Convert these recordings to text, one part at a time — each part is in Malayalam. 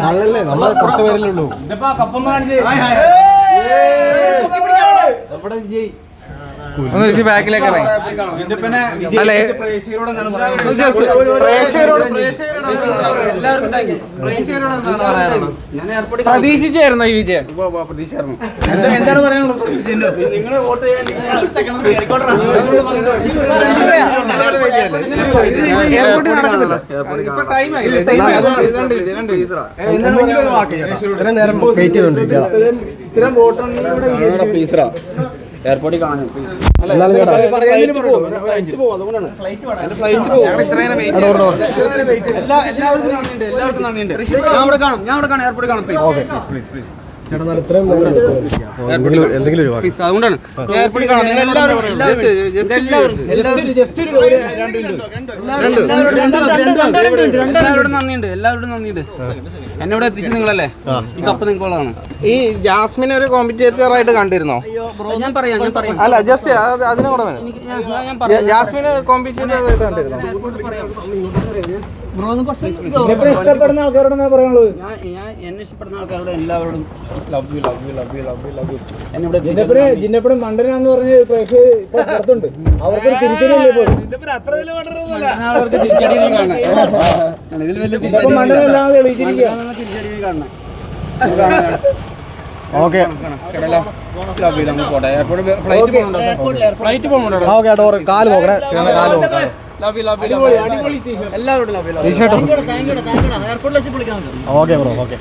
നല്ലല്ലേ നമ്മൾ കുറച്ച് പേരല്ലേ ഉള്ളൂ ഒന്ന് ബാക്കിലേക്ക് ഇറങ്ങി. അല്ലേ? പ്രതീക്ഷിച്ചായിരുന്നു ഈ വിജയം? എന്താണ് പറയാനുള്ളത് നിങ്ങൾ വോട്ട് എയർപോർട്ടിൽ കേട്ടോ ഇത്രയും വെയിറ്റ് എല്ലാവർക്കും നന്ദിയുണ്ട്. ഞാൻ അവിടെ കാണും. ഞാൻ അവിടെ കാണും. എയർപോർട്ടിൽ കാണും പ്ലീസ് പ്ലീസ് പ്ലീസ് അതുകൊണ്ടാണ് എയർപോർട്ടിൽ കാണാം നിങ്ങൾ എല്ലാവരും എല്ലാവരും എല്ലാവരോടും നന്ദിയുണ്ട് എല്ലാവരോടും നന്ദിയുണ്ട് എന്നെ ഇവിടെ എത്തിച്ചു നിങ്ങളല്ലേ ഈ കപ്പ് നിങ്ങൾക്കുള്ളതാണ് ഈ ജാസ്മിൻ ഒരു കോമ്പറ്റേറ്റർ ആയിട്ട് കണ്ടിരുന്നോ ഞാൻ പറയാം ഞാൻ പറയാം അല്ല ജസ്റ്റ് അതിനെ കൂടെ ജാസ്മിന് കോമ്പറ്റേറ്റർ ആയിട്ട് കണ്ടിരുന്നോ ഇഷ്ടപ്പെടുന്ന ആൾക്കാരോട് ഞാൻ എന്നെ ഇഷ്ടപ്പെടുന്ന ആൾക്കാരോട് എല്ലാവരോടും love you love you love you love you love you എന്നെ ഇവിടെ ജിന്നപ്പനെ ജിന്നപ്പുരം മണ്ടനാന്ന് പറഞ്ഞ് പ്രേക്ഷകർ ഇപ്പൊ പുറത്തുണ്ട്. അവർക്ക് തിരിച്ചടിയില്ലേ ഞാൻ അവർക്ക് തിരിച്ചടിയും കാണണം. ഓക്കെ. ഫ്ലൈറ്റ് ആ ഓക്കെ കാൽ കാൽ യു എല്ലാവരോടും ഓക്കെ ബ്രോ ഓക്കെ.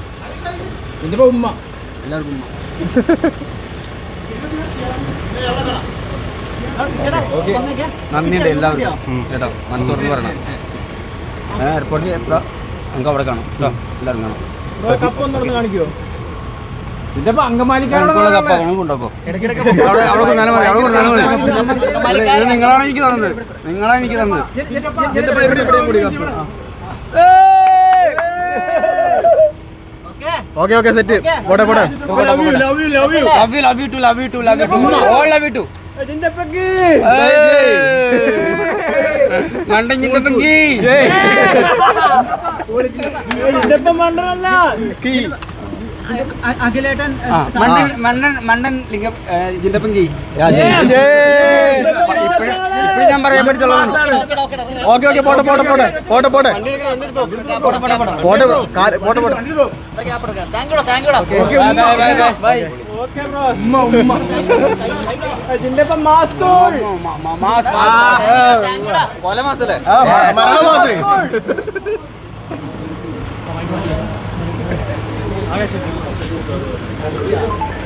ഇതിപ്പോ ഉമ്മ. എല്ലാവർക്കും നന്ദിയുണ്ട് എല്ലാവർക്കും. കേട്ടോ. മനസ്സോർന്ന് പറയണം. ഞാൻ എയർപോർട്ടിൽ എത്താം നമുക്ക് അവിടെ കാണാം. കേട്ടോ. എല്ലാവരും കാണാം. കപ്പ് ഒന്ന് കാണിക്കോ ഇതിപ്പോ അങ്കമാലിക്കാരോട് എനിക്കുള്ള കപ്പ വേണം കൊണ്ടുപോക്കോ അവിടെ അവിടെ അവിടെ കൊടുത്താലും മതി. ഇത് ഇത് നിങ്ങളാണ് എനിക്ക് തന്നത്. നിങ്ങളാണ് എനിക്ക് തന്നത് ഇതിപ്പോ ഇവിടെ ഇവിടെയും കൂടി കപ്പ്. ഓക്കെ ഓക്കെ സെറ്റ് പോട്ടെ പോട്ടെ. പെങ്കി ഇപ്പം കി ആ, മണ്ടൻ മണ്ടൻ മണ്ടൻ ലിംഗം ചിന്തപ്പങ്കി ഇപ്പഴും ഇപ്പഴും ഞാൻ പറയാൻ പഠിച്ചുള്ളതാണ് ഓക്കെ ഓക്കെ പോട്ടെ പോട്ടെ പോട്ടെ പോട്ടെ പോട്ടെ. പോട്ടെ ബ്രോ കാൽ പോട്ടെ പോട്ടെ. ബൈ ഉമ്മ ഉമ്മ ഇതിന്റെ മാസ്ക് മാസ് കൊല മാസല്ലേ ആ മരണമാസേ